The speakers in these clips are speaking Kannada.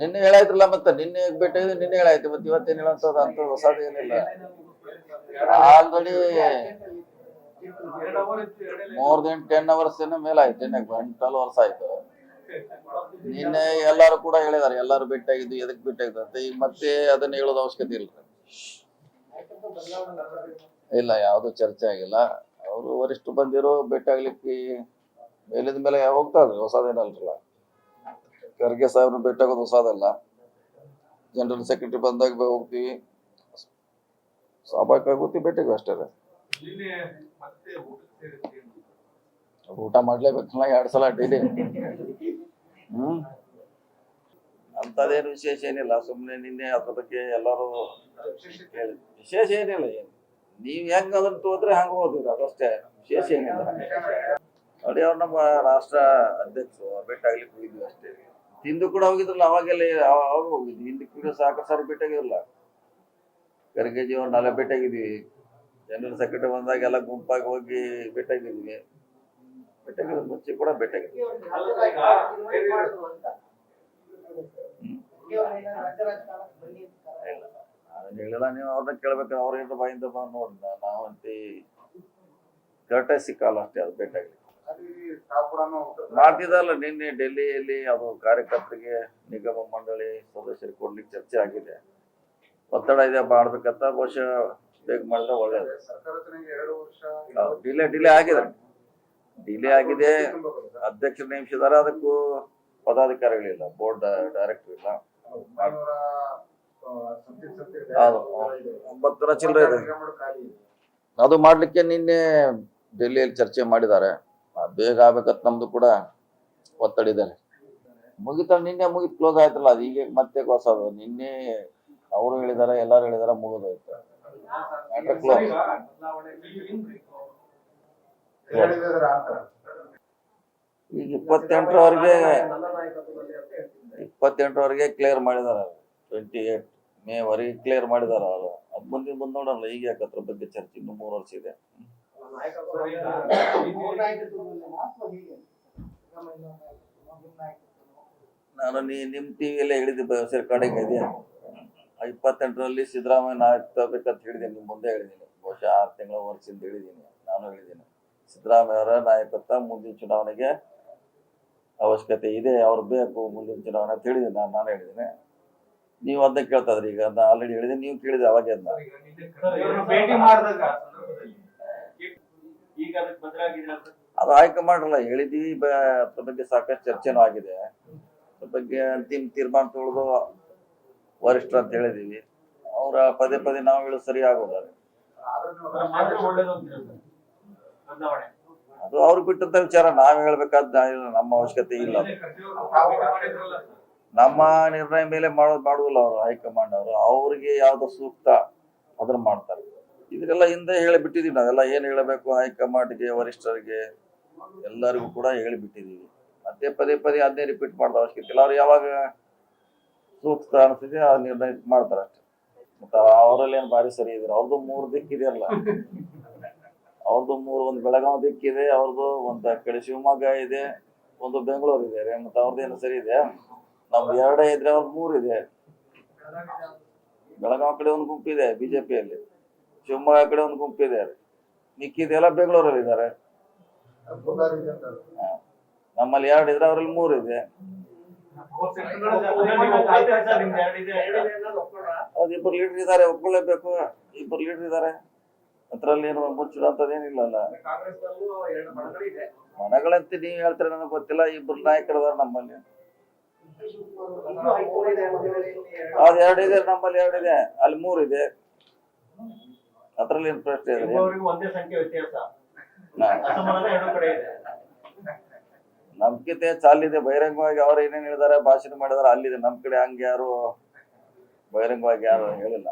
ನಿನ್ನೆ ಹೇಳಾಯ್ತಲ್ಲ ಮತ್ತೆ ನಿನ್ನೆ ಭೇಟಿ ಆಗಿದ್ದು ನಿನ್ನೆ ಹೇಳಾಯ್ತು, ಮತ್ತೆ ಇವತ್ತೇನು ಹೇಳುವಂತ ಅಂತ ಹೊಸದೇನಿಲ್ಲ already more than ten hours ಏನೋ ಮೇಲಾಯ್ತು ಇನ್ನ ಟ್ವೆಲ್ ಅವರ್ಸ್ ಆಯ್ತು. ನಿನ್ನೆ ಎಲ್ಲಾರು ಕೂಡ ಹೇಳಿದಾರೆ, ಎಲ್ಲಾರು ಬೆಟ್ಟಾಗಿದ್ದು ಎದಕ್ ಭೇಟಿಯಾಗಿದ್ದು ಅಂತ. ಈಗ ಮತ್ತೆ ಅದನ್ನ ಹೇಳೋದು ಅವಶ್ಯಕತೆ ಇಲ್ಲ. ಇಲ್ಲ, ಯಾವುದು ಚರ್ಚೆ ಆಗಿಲ್ಲ. ಅವರು ವರಿಷ್ಠ ಬಂದಿರೋ ಭೇಟಿ ಆಗ್ಲಿಕ್ಕೆ ಮೇಲಿದ ಮೇಲೆ ಹೋಗ್ತಾ ಇದ್ರು ಹೊಸದೇನಲ್ರಲ್ಲ. ಖರ್ಗೆ ಸಾಹೇಬ್ರನ್ನ ಭೇಟಿಯಾಗೋದು ಹೊಸದಲ್ಲ. ಜನರಲ್ ಸೆಕ್ರೆಟರಿ ಬಂದಾಗ ಹೋಗ್ತೀವಿ. ಸ್ವಾಭಾವಿಕವಾಗಿ ಹೋಗ್ತೀವಿ ಭೇಟಿಗೆ ಅಷ್ಟೇ ನಿನ್ನೆ ಮತ್ತೆ ಊಟಕ್ಕೆ ಸೇರಿದ್ರಿ ಊಟ ಮಾಡ್ಲೇಬೇಕಲ್ಲ ಎರಡು ಸಲ ಡೈಲಿ. ಹ್ಮ್. ಅಂತದೇನು ವಿಶೇಷ ಏನಿಲ್ಲ ಸುಮ್ಮನೆ ನಿನ್ನೆ ಅದ್ರ ಬಗ್ಗೆ ಎಲ್ಲರೂ ಕೇಳಿ. ವಿಶೇಷ ಏನಿಲ್ಲ ಏನು. ನೀವ್ ಹೆಂಗ್ ಅದನ್ನ ತೋದ್ರೆ ಹಂಗ ಓದಿದ್ರು ಅದಷ್ಟೇ. ವಿಶೇಷ ಏನಿಲ್ಲ. ನೋಡಿ ಅವ್ರು ನಮ್ಮ ರಾಷ್ಟ್ರ ಅಧ್ಯಕ್ಷರು ಭೇಟಿ ಆಗ್ಲಿಕ್ಕೆ ಹೋಗಿದ್ವಿ ಅಷ್ಟೇ. ಹಿಂದೂ ಕೂಡ ಹೋಗಿದ್ರಲ್ಲ, ಅವಾಗೆಲ್ಲ ಅವ- ಅವಾಗ ಹೋಗಿದ್ವಿ. ಹಿಂದಕ್ಕೆ ಕೂಡ ಸಾಕಷ್ಟು ಸಾರಿ ಭೇಟಿಯಾಗಿರಲ್ಲ ಖರ್ಗೆಜಿ ಜೀವನ ಅಲ್ಲೇ ಭೇಟಿಯಾಗಿದ್ವಿ ಜನರಲ್ ಸೆಕ್ರೆಟರಿ ಬಂದಾಗ ಎಲ್ಲ ಗುಂಪಾಗಿ ಹೋಗಿ ಭೇಟಿಯಾಗಿದ್ವಿ ಭೇಟಿಯಾಗಿದ್ವಿ ಮುಂಚೆ ಕೂಡ ಭೇಟಿಯಾಗಿದ್ವಿ ಹೇಳಿಲ್ಲ ನೀವು ಅವ್ರನ್ನ ಕೇಳ್ಬೇಕು, ಅವ್ರ ಏನಾರ ಬಾಯಿಂದ ಬಂದು ನೋಡಿದ. ನಾವಂತಿ ಕರೆಕ್ಟಾಗಿ ಸಿಕ್ಕಲ್ಲ ಅಷ್ಟೇ, ಅದು ಭೇಟಿಯಾಗಲಿ ಮಾಡ್ತಿದ್ದಲ್ಲ ನಿನ್ನೆ ಡೆಲ್ಲಿಯಲ್ಲಿ ಅದು ಕಾರ್ಯಕರ್ತರಿಗೆ ನಿಗಮ ಮಂಡಳಿ ಸದಸ್ಯರಿಗೆ ಕೊಡ್ಲಿಕ್ಕೆ ಚರ್ಚೆ ಆಗಿದೆ. ಒತ್ತಡ ಇದೆ ಮಾಡ್ಬೇಕಂತ ಬಹುಶಃ ಬೇಗ ಮಾಡಿದ್ರೆ ಒಳ್ಳೇದು. ಡಿಲೇ ಡಿಲೇ ಆಗಿದೆ. ಡಿಲೇ ಆಗಿದೆ. ಅಧ್ಯಕ್ಷರು ನೇಮಿಸಿದಾರೆ ಅದಕ್ಕೂ ಪದಾಧಿಕಾರಿಗಳಿಲ್ಲ ಬೋರ್ಡ್ ಡೈರೆಕ್ಟರ್ ಇಲ್ಲ. ಚಿಲ್ಲರೆ ಇದೆ. ಅದು ಮಾಡ್ಲಿಕ್ಕೆ ನಿನ್ನೆ ಡೆಲ್ಲಿಯಲ್ಲಿ ಚರ್ಚೆ ಮಾಡಿದ್ದಾರೆ. ಬೇಗ ಆಗ್ಬೇಕಂತ ನಮ್ದು ಕೂಡ ಒತ್ತಡ ಇದೆ. ಮುಗಿತ ನಿನ್ನೆ ಮುಗಿತ್ ಕ್ಲೋಸ್ ಆಯ್ತಲ್ಲ ಅದು ಈಗ ಮತ್ತೆ ಹೊಸದು ನಿನ್ನೆ ಅವರು ಹೇಳಿದಾರ ಎಲ್ಲಾರು ಹೇಳಿದಾರ ಮುಗಿದೋಯ್ತು ಈಗ ಇಪ್ಪತ್ತೆಂಟರವರೆಗೆ ಇಪ್ಪತ್ತೆಂಟರವರೆಗೆ ಕ್ಲಿಯರ್ ಮಾಡಿದಾರ ಟ್ವೆಂಟಿ ಏಟ್ ಮೇ ವರೆಗೆ ಕ್ಲಿಯರ್ ಮಾಡಿದಾರ ಅವರು. ಅದ್ ಮುಂದಿನ ಬಂದ್ ನೋಡೋಣ ಈಗ ಯಾಕತ್ರ ಬಗ್ಗೆ ಚರ್ಚೆ ಇನ್ನು ಮೂರು ವರ್ಷ ಇದೆ. ನಾನು ನೀ ನಿಮ್ ಟಿವಿಯಲ್ಲೇ ಹೇಳಿದ್ದೆ ಸರ್ ಕಡೆಗೆ ಇಪ್ಪತ್ತೆಂಟರಲ್ಲಿ ಸಿದ್ದರಾಮಯ್ಯ ನಾಯಕ ತಗೋಬೇಕಂತ ಹೇಳಿದ್ದೀನಿ ನಿಮ್ಮ ಮುಂದೆ ಹೇಳಿದ್ದೀನಿ. ಬಹುಶಃ ಆರು ತಿಂಗಳ ವರ್ಷದಿಂದ ಹೇಳಿದ್ದೀನಿ. ನಾನು ಹೇಳಿದ್ದೀನಿ. ಸಿದ್ದರಾಮಯ್ಯ ಅವರ ನಾಯಕತ್ವ ಮುಂದಿನ ಚುನಾವಣೆಗೆ ಅವಶ್ಯಕತೆ ಇದೆ, ಅವ್ರು ಬೇಕು ಮುಂದಿನ ಚುನಾವಣೆ ಅಂತ ಹೇಳಿದ್ದೀನಿ. ನಾನು ನಾನು ಹೇಳಿದ್ದೀನಿ. ನೀವು ಅದನ್ನ ಕೇಳ್ತಾ ಇದ್ರಿ. ಈಗ ನಾನು ಆಲ್ರೆಡಿ ಹೇಳಿದ್ದೀನಿ. ನೀವು ಕೇಳಿದೆ ಅವಾಗೇ ಅದನ್ನ ಇವ್ರನ್ನ ಭೇಟಿ ಮಾಡಿದಾಗ ಸಂದರ್ಭದಲ್ಲಿ ಈಗ ಅದಕ್ಕೆ ಬದಲಾಗಿದ್ರೆ ಅದು ಹೈಕಮಾಂಡ್ ಅಲ್ಲ ಹೇಳಿದ್ವಿ ಅದ್ರ ಬಗ್ಗೆ ಸಾಕಷ್ಟು ಚರ್ಚೆನೂ ಆಗಿದೆ. ಅದ್ರ ಬಗ್ಗೆ ಅಂತಿಮ ತೀರ್ಮಾನ ತೊಳೆದು ವರಿಷ್ಠರು ಅಂತ ಹೇಳಿದೀವಿ. ಅವ್ರ ಪದೇ ಪದೇ ನಾವು ಹೇಳೋದು ಸರಿ ಆಗೋದಾರೆ ಅದು. ಅವ್ರು ಬಿಟ್ಟಂತ ವಿಚಾರ ನಾವ್ ಹೇಳ್ಬೇಕಾದ ನಮ್ಮ ಅವಶ್ಯಕತೆ ಇಲ್ಲ. ನಮ್ಮ ನಿರ್ಣಯ ಮೇಲೆ ಮಾಡೋದು ಮಾಡುದಿಲ್ಲ ಅವರು ಹೈಕಮಾಂಡ್ ಅವರು. ಅವ್ರಿಗೆ ಯಾವ್ದು ಸೂಕ್ತ ಅದನ್ನ ಮಾಡ್ತಾರೆ. ಇದನ್ನೆಲ್ಲ ಹಿಂದೆ ಹೇಳಿಬಿಟ್ಟಿದ್ದೀವಿ ನಾವೆಲ್ಲ ಏನು ಹೇಳಬೇಕು? ಹೈಕಮಾಂಡ್ಗೆ, ವರಿಷ್ಠರಿಗೆ ಎಲ್ಲರಿಗೂ ಕೂಡ ಹೇಳಿಬಿಟ್ಟಿದ್ದೀವಿ ಮತ್ತೆ ಪದೇ ಪದೇ ಅದನ್ನೇ ರಿಪೀಟ್ ಮಾಡೋದು ಅವಶ್ಯಕತೆ ಇಲ್ಲ. ಅವ್ರು ಯಾವಾಗ ಸೂಕ್ತ ಅನಿಸಿದೆ ಆ ನಿರ್ಣಯ ಮಾಡ್ತಾರೆ ಅಷ್ಟೇ. ಮತ್ತು ಅವರಲ್ಲಿ ಏನು ಭಾರಿ ಸರಿ ಇದ್ರು? ಅವ್ರದ್ದು ಮೂರು ದಿಕ್ಕಿದೆ ಅಲ್ಲ. ಅವ್ರದ್ದು ಮೂರು ಒಂದು ಬೆಳಗಾವಿ ದಿಕ್ಕಿದೆ ಅವ್ರದ್ದು ಒಂದು ಕಡೆ ಶಿವಮೊಗ್ಗ ಇದೆ, ಒಂದು ಬೆಂಗಳೂರು ಇದೆ. ಮತ್ತೆ ಅವ್ರದ್ದೇನು ಸರಿ ಇದೆ? ನಮ್ದು ಎರಡೇ ಇದ್ರೆ ಅವ್ರದ್ದು ಮೂರು ಇದೆ. ಬೆಳಗಾವಿ ಕಡೆ ಒಂದು ಗುಂಪಿದೆ ಬಿಜೆಪಿಯಲ್ಲಿ ಶಿವಮೊಗ್ಗ ಕಡೆ ಒಂದು ಗುಂಪಿದೆ ಮಿಕ್ಕಿದೆಲ್ಲ ಬೆಂಗಳೂರಲ್ಲಿ ಇದ್ದಾರೆ. ನಮ್ಮಲ್ಲಿ ಎರಡು ಇದ್ರೆ ಅವರಲ್ಲಿ ಮೂರು ಇದೆ. ಎರಡಿದೆ ಇಬ್ಬರು ಲೀಡರ್ ಇದ್ದಾರೆ, ಒಪ್ಕೊಳ್ಳೇಬೇಕು. ಇಬ್ಬರು ಲೀಡರ್ ಇದ್ದಾರೆ. ಅದ್ರಲ್ಲಿ ಏನು ಮುಚ್ಚಿಡುವಂಥದ್ದೇನಿಲ್ಲಲ್ಲ ಮನಗಳಂತೆ ನೀವು ಹೇಳ್ತಾರೆ ನನಗೆ ಗೊತ್ತಿಲ್ಲ ಇಬ್ಬರು ನಾಯಕರದಾರ ನಮ್ಮಲ್ಲಿ. ಅದ್ ಎರಡಿದೆ ನಮ್ಮಲ್ಲಿ ಎರಡು ಇದೆ. ಅಲ್ಲಿ ಮೂರಿದೆ ಇದೆ. ಅದ್ರಲ್ಲಿ ಇಂಟ್ರೆಸ್ಟ್ ಪ್ರಶ್ನೆ ಇದೆ? ನಂಬಿಕೆ ಒಂದೇ ಸಂಖ್ಯೆ ವ್ಯತ್ಯಾಸ. ನಾ- ಕಡೆ ಇದೆ. ನಮ್ಕಿಂತ ಚಾಲಿದೆ ಬಹಿರಂಗವಾಗಿ ಅವ್ರು ಏನೇನ್ ಹೇಳಿದಾರೆ ಭಾಷಣ ಮಾಡಿದಾರೆ ಅಲ್ಲಿದೆ. ನಮ್ ಕಡೆ ಹಂಗ ಯಾರು ಬಹಿರಂಗವಾಗಿ ಯಾರು ಹೇಳಿಲ್ಲ.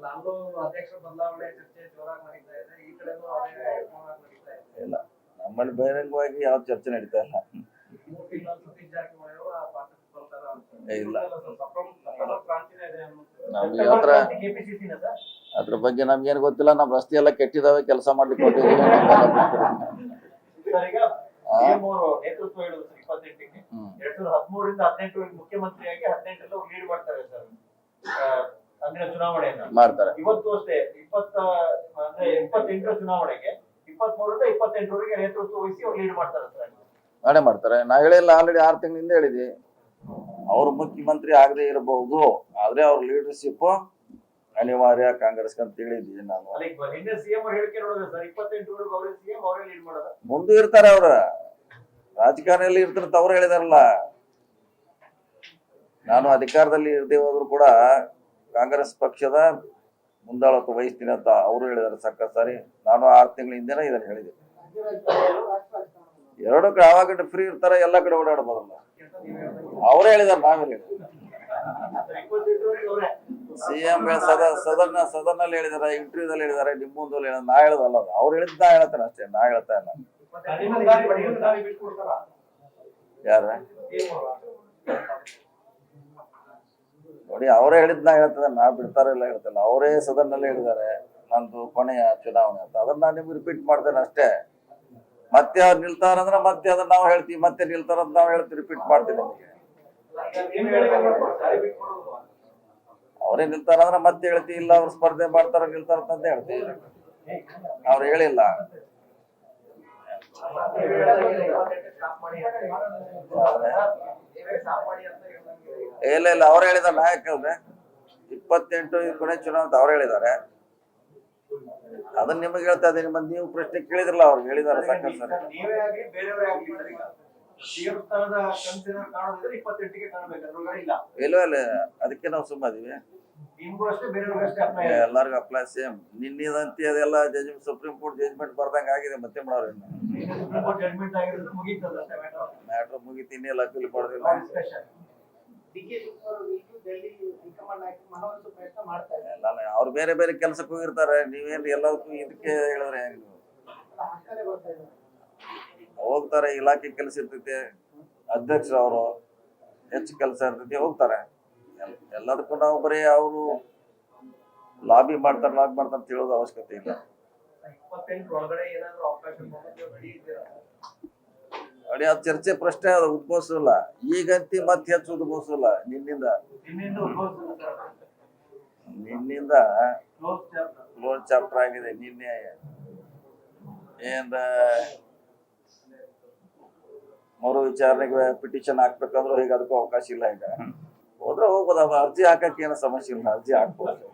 ನಾನು ಅಧ್ಯಕ್ಷರ ಬದಲಾವಣೆ ಚರ್ಚೆ ಜೋರಾಗಿ ನಡೀತಾ ಈ ಕಡೆನೂ ಅದೇ ಜೋರಾಗಿ ನಡೀತಾ ಇಲ್ಲ. ನಮ್ಮಲ್ಲಿ ಬಹಿರಂಗವಾಗಿ ಯಾವ ಚರ್ಚೆ ನಡೀತಾ ಇಲ್ಲ. ಸತೀಶ್ ಜಾರಕಿಹೊಳಿ ಅವರು ಆ ಪಾಠಕ್ಕೆ ಅಂತ ಇಲ್ಲ. ನಮ್ಗೆ ಹತ್ರ ಅದ್ರ ಬಗ್ಗೆ ನಮ್ಗೇನು ಗೊತ್ತಿಲ್ಲ ನಮ್ ರಸ್ತೆ ಎಲ್ಲ ಕೆಟ್ಟಿದಾವೆ ಕೆಲಸ ಮಾಡ್ಲಿಕ್ಕೆ ಕೊಟ್ಟಿದ್ದೀವಿ ಮಾಡ್ತಾರೆ ಸರ್ ಅಂದಿನ ಚುನಾವಣೆಯನ್ನ. ಮಾಡ್ತಾರೆ. ಇವತ್ತು ಅಷ್ಟೇ ಇಪ್ಪತ್ತ ಅಂದ್ರೆ ಇಪ್ಪತ್ತೆಂಟರ ಚುನಾವಣೆಗೆ ಇಪ್ಪತ್ಮೂರರಿಂದ ಇಪ್ಪತ್ತೆಂಟರವರೆಗೆ ನೇತೃತ್ವ ವಹಿಸಿ ಅವ್ರು ಲೀಡ್ ಮಾಡ್ತಾರೆ ಸರ್. ಮಾಡೇ ಮಾಡ್ತಾರೆ. ನಾ ಹೇಳಿಲ್ಲ ಆಲ್ರೆಡಿ ಆರು ತಿಂಗಳಿಂದ ಹೇಳಿದ್ವಿ. ಅವ್ರು ಮುಖ್ಯಮಂತ್ರಿ ಆಗದೆ ಇರಬಹುದು ಆದ್ರೆ ಅವ್ರ ಲೀಡರ್ಶಿಪ್ ಅನಿವಾರ್ಯ ಕಾಂಗ್ರೆಸ್ ಅಂತ ಹೇಳಿದ್ವಿ ನಾನು. ಹಿಂದೆ ಮುಂದೆ ಇರ್ತಾರೆ ಅವ್ರ. ರಾಜಕಾರಣಿಯಲ್ಲಿ ಇರ್ತಾರೆ ತವರು ಅವ್ರು ಹೇಳಿದಾರಲ್ಲ. ನಾನು ಅಧಿಕಾರದಲ್ಲಿ ಇರ್ದೇ ಹೋದ್ರು ಕೂಡ ಕಾಂಗ್ರೆಸ್ ಪಕ್ಷದ ಮುಂದಾಳತ್ವ ವಹಿಸ್ತೀನಿ ಅಂತ ಅವರು ಹೇಳಿದಾರೆ ಸಕ್ಕ ಸಾರಿ. ನಾನು ಆರು ತಿಂಗಳ ಹಿಂದೆನೇ ಇದನ್ನ ಹೇಳಿದೆ ಎರಡು ಕಡೆ ಆವಾಗ ಫ್ರೀ ಇರ್ತಾರೆ ಎಲ್ಲ ಕಡೆ ಓಡಾಡ್ಬೋದಲ್ಲ. ಅವರೇ ಹೇಳಿದಾರೆ ನಾವೇ ಇಪ್ಪತ್ತೆಂಟರವರೆಗೆ ಸದನ ಸದನ ಸದನಲ್ಲಿ ಹೇಳಿದಾರೆ ಇಂಟರ್ವ್ಯೂದಲ್ಲಿ ಹೇಳಿದಾರೆ ನಿಮ್ಮ ಮುಂದೆ ಹೇಳಿದ ನಾ ಹೇಳೋದಲ್ಲ ಅವ್ರು ಹೇಳಿದ್ ನಾ ಹೇಳ್ತೇನೆ ಅಷ್ಟೇ. ನಾ ಹೇಳ್ತಾ ಇಲ್ಲ. ಯಾರ? ನೋಡಿ, ಅವರೇ ಹೇಳಿದ್ ನಾ ಹೇಳ್ತದೆ ನಾ ಬಿಡ್ತಾರ ಇಲ್ಲ ಹೇಳ್ತಿಲ್ಲ. ಅವರೇ ಸದನಲ್ಲಿ ಹೇಳಿದ್ದಾರೆ ನಂದು ಕೊನೆಯ ಚುನಾವಣೆ ಅಂತ. ಅದನ್ನ ನಾನು ನಿಮ್ಗೆ ರಿಪೀಟ್ ಮಾಡ್ತೇನೆ ಅಷ್ಟೇ. ಮತ್ತೆ ಅವ್ರು ನಿಲ್ತಾರಂದ್ರೆ ಮತ್ತೆ ಅದನ್ನ ನಾವು ಹೇಳ್ತೀವಿ. ಮತ್ತೆ ನಿಲ್ತಾರಂತ ನಾವು ಹೇಳ್ತೀವಿ. ರಿಪೀಟ್ ಮಾಡ್ತೀವಿ ನಿಮಗೆ. ನಿಮ್ ನಿಲ್ತಾರ ಅಂದ್ರೆ ಅವರೇ ಮತ್ತೆ ಹೇಳ್ತಿ, ಇಲ್ಲ ಅವ್ರು ಸ್ಪರ್ಧೆ ಮಾಡ್ತಾರ ಅವ್ರು ಹೇಳಿಲ್ಲ ಸ್ಟಾಪ್ ಅಂತ ಸ್ಟಾಪ್ ಮಾಡಿ ಅಂತ ಇಲ್ಲ ಇಲ್ಲ, ಅವ್ರು ಹೇಳಿದ ನಾ ಇಪ್ಪತ್ತೆಂಟು ಕೊನೆ ಚುನಾವಣೆ ಅವ್ರು ಹೇಳಿದ್ದಾರೆ. ಅದನ್ನ ನಿಮಗೆ ಹೇಳ್ತಾ ಇದ್ದೀನಿ ಮತ್ತೆ ನೀವು ಪ್ರಶ್ನೆ ಕೇಳಿದ್ರಲ್ಲ ಅವ್ರು ಹೇಳಿದಾರೆ ಸಾಕಷ್ಟು ಸರಿ. ಇಲ್ಲ. ಇಲ್ಲ ಅದಕ್ಕೆ ನಾವು ಸುಮ್ಮದಿವಿ ಎಲ್ಲರಿಗೂ ಅಪ್ಲೈ ಸೇಮ್ ನಿನ್ನಿದಂತೆ ಅದೆಲ್ಲ ಜಜ್ ಸುಪ್ರೀಂ ಕೋರ್ಟ್ ಜಜ್ಮೆಂಟ್ ಬರ್ದಂಗ ಆಗಿದೆ ಮತ್ತೆ ಮಾಡೋರು ಮ್ಯಾಟರ್ ಮುಗಿತೀನಿ ಇದ್ದಾರೆ. ಎಲ್ಲ ಅವ್ರು ಬೇರೆ ಬೇರೆ ಕೆಲಸಕ್ಕೆ ಹೋಗಿರ್ತಾರೆ. ನೀವೇನು ಎಲ್ಲದಕ್ಕೂ ಇದಕ್ಕೆ ಹೇಳಿದ್ರೆ ಹೆಂಗ್ ನೀವು ಅಲ್ಲ, ಆ ಕಡೆ ಬರ್ತಾ ಇದ್ದಾರೆ ಹೋಗ್ತಾರೆ ಇಲಾಖೆ ಕೆಲಸ ಇರ್ತೈತೆ ಅಧ್ಯಕ್ಷರು ಅವರು ಹೆಚ್ಚು ಕೆಲಸ ಇರ್ತೈತಿ ಹೋಗ್ತಾರೆ. ಎಲ್- ಎಲ್ಲದಕ್ಕೂ ನಾವು ಬರೀ ಅವರು ಲಾಬಿ ಮಾಡ್ತಾರೆ ಲಾಬಿ ಮಾಡ್ತಾರೆ ಅಂತ ಹೇಳೋದು ಅವಶ್ಯಕತೆ ಇಲ್ಲ. ಅಡಿ ಅದು ಚರ್ಚೆ ಪ್ರಶ್ನೆ ಅದು ಉದ್ಭವಿಸಲ್ಲ ಈಗಂತಿ ಮತ್ತೆ ಹೆಚ್ಚು ಉದ್ಭವಿಸಲ್ಲ ನಿನ್ನಿಂದ. ನಿನ್ನಿಂದ ಕ್ಲೋಸ್ ಚಾಪ್ಟರ್ ಆಗಿದೆ ನಿನ್ನೆ. ಏನ್ ಮರು ವಿಚಾರಣೆಗೆ ಪಿಟಿಷನ್ ಹಾಕ್ಬೇಕಂದ್ರೂ ಈಗ ಅದಕ್ಕೂ ಅವಕಾಶ ಇಲ್ಲ ಈಗ. ಹೋದ್ರೆ ಹೋಗ್ಬೋದು ಅರ್ಜಿ ಹಾಕಕ್ಕೆ ಏನು ಸಮಸ್ಯೆ ಇಲ್ಲ ಅರ್ಜಿ ಹಾಕ್ಬೋದು.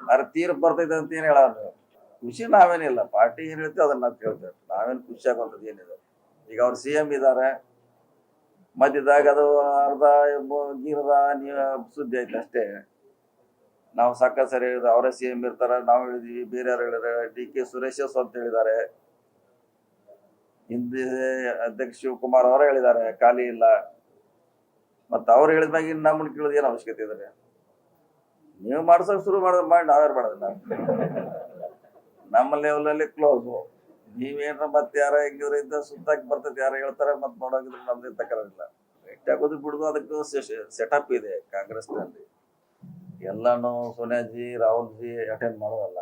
ಅದ್ರ ತೀರ್ಪು ಬರ್ತೈತೆ ಅಂತ ಏನ್ ಹೇಳೋದು ಖುಷಿ ನಾವೇನಿಲ್ಲ ಪಾರ್ಟಿ ಏನ್ ಹೇಳ್ತೀವಿ ಅದನ್ನ ನಾವು ಕೇಳ್ತೇವೆ. ನಾವೇನು ಖುಷಿ ಆಗುವಂಥದ್ದು ಏನಿದೆ ಈಗ ಅವ್ರು ಸಿ ಎಂ ಇದ್ದಾರೆ ಮಧ್ಯದಾಗ ಅದು ಅರ್ಧ ಗೀರದ ಗೀರ್ದ ನೀವು ಸುದ್ದಿ ಆಯ್ತು ಅಷ್ಟೇ. ನಾವು ಸಾಕ ಸರಿ ಹೇಳಿದ ಅವರೇ ಸಿ ಎಂ ಇರ್ತಾರೆ ನಾವು ಹೇಳಿದ್ವಿ ಬೇರೆಯವ್ರು ಹೇಳಿದ್ರೆ ಡಿ ಕೆ ಸುರೇಶ್ ಅಂತ ಹೇಳಿದ್ದಾರೆ. ಹಿಂದೆ ಅಧ್ಯಕ್ಷ ಶಿವಕುಮಾರ್ ಅವರು ಹೇಳಿದ್ದಾರೆ, ಖಾಲಿ ಇಲ್ಲ. ಮತ್ತೆ ಅವ್ರು ಹೇಳಿದ್ಮ್ಯಾಗ ಇನ್ನು ನಮ್ಮನ್ನು ಕೇಳೋದು ಏನು ಅವಶ್ಯಕತೆ ಇದ್ರೆ ನೀವು ಮಾಡ್ಸೋಕೆ ಶುರು ಮಾಡಿದ್ರೆ ಮಾಡಿ ನಾವೇ ಮಾಡೋದಿಲ್ಲ. ನಮ್ಮ ಲೆವೆಲಲ್ಲಿ ಕ್ಲೋಸು ನೀವೇನ್ರ ಮತ್ತೆ ಯಾರ ಹೆಂಗಿದ್ರೆ ಇದ್ದ ಸುತ್ತಾಕಿ ಬರ್ತೈತೆ, ಯಾರು ಹೇಳ್ತಾರೆ ಮತ್ತೆ ನೋಡೋಗಿದ್ರೆ ನಮ್ದು ತಕರಿಲ್ಲ ಭೇಟಿ ಆಗೋದು ಬಿಡುದು ಅದಕ್ಕೂ ಸೆಟಪ್ ಇದೆ ಕಾಂಗ್ರೆಸ್ನಲ್ಲಿ. ಎಲ್ಲಾನು ಸೋನಿಯಾಜಿ ರಾಹುಲ್ ಜಿ ಅಟೆಂಡ್ ಮಾಡೋದಲ್ಲ.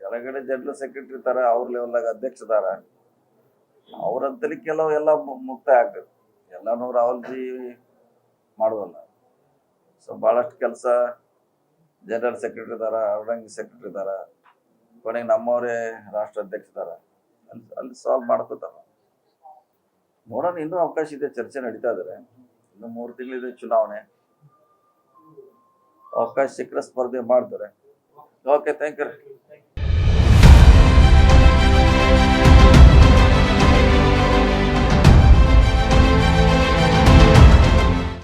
ಕೆಳಗಡೆ ಜನರಲ್ ಸೆಕ್ರೆಟರಿ ತರ ಅವ್ರ ಲೆವೆಲ್ದಾಗ ಅಧ್ಯಕ್ಷ ಇದಾರ. ಅವ್ರಂತಲಿ ಕೆಲವು ಎಲ್ಲ ಮುಕ್ತ ಆಗ್ತದೆ ಎಲ್ಲಾನು ರಾಹುಲ್ ಜಿ ಮಾಡೋದಲ್ಲ ಸೊ ಬಹಳಷ್ಟು ಕೆಲಸ ಜನರಲ್ ಸೆಕ್ರೆಟರಿ ಇದಾರ, ಔರಂಗಿ ಸೆಕ್ರೆಟರಿ ಇದಾರ, ಕೊನೆಗೆ ನಮ್ಮವರೇ ರಾಷ್ಟ್ರ ಅಧ್ಯಕ್ಷ ಇದಾರ. ಅಲ್ಲಿ ಅಲ್ಲಿ ಸಾಲ್ವ್ ಮಾಡ್ಕೋತಾರ. ನೋಡೋಣ, ಇನ್ನೂ ಅವಕಾಶ ಇದೆ, ಚರ್ಚೆ ನಡೀತಾ ಇದ್ದಾರೆ ಇನ್ನು ಮೂರು ತಿಂಗಳಿದೆ ಚುನಾವಣೆ. ಅವಕಾಶ ಸಿಕ್ಕರೆ ಸ್ಪರ್ಧೆ ಮಾಡ್ತಾರೆ. Okay thank you